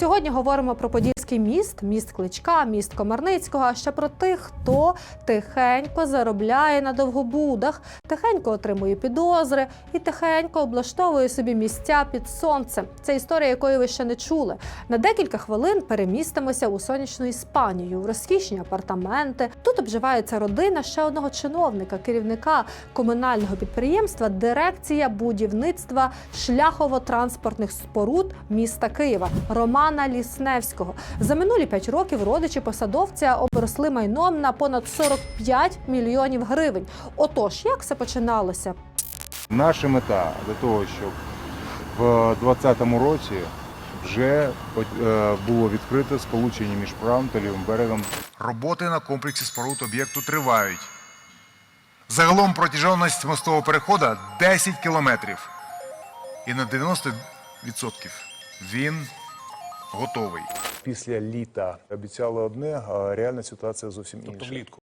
Сьогодні говоримо про Подільський міст, міст Кличка, міст Комарницького, а ще про тих, хто тихенько заробляє на довгобудах, тихенько отримує підозри і тихенько облаштовує собі місця під сонцем. Це історія, якої ви ще не чули. На декілька хвилин перемістимося у сонячну Іспанію, в розкішні апартаменти. Тут обживається родина ще одного чиновника, керівника комунального підприємства, дирекція будівництва шляхово-транспортних споруд міста Києва Романа Лісневського. За минулі п'ять років родичі посадовця обросли майном на понад 45 мільйонів гривень. Отож, як все починалося? Наша мета для того, щоб в 2020 році вже е, було відкрите сполучення між правим та лівим берегом. Роботи на комплексі споруд об'єкту тривають. Загалом протяженність мостового переходу 10 кілометрів. І на 90% він готовий. Після літа обіцяли одне, а реальна ситуація зовсім інша. Тобто влітку.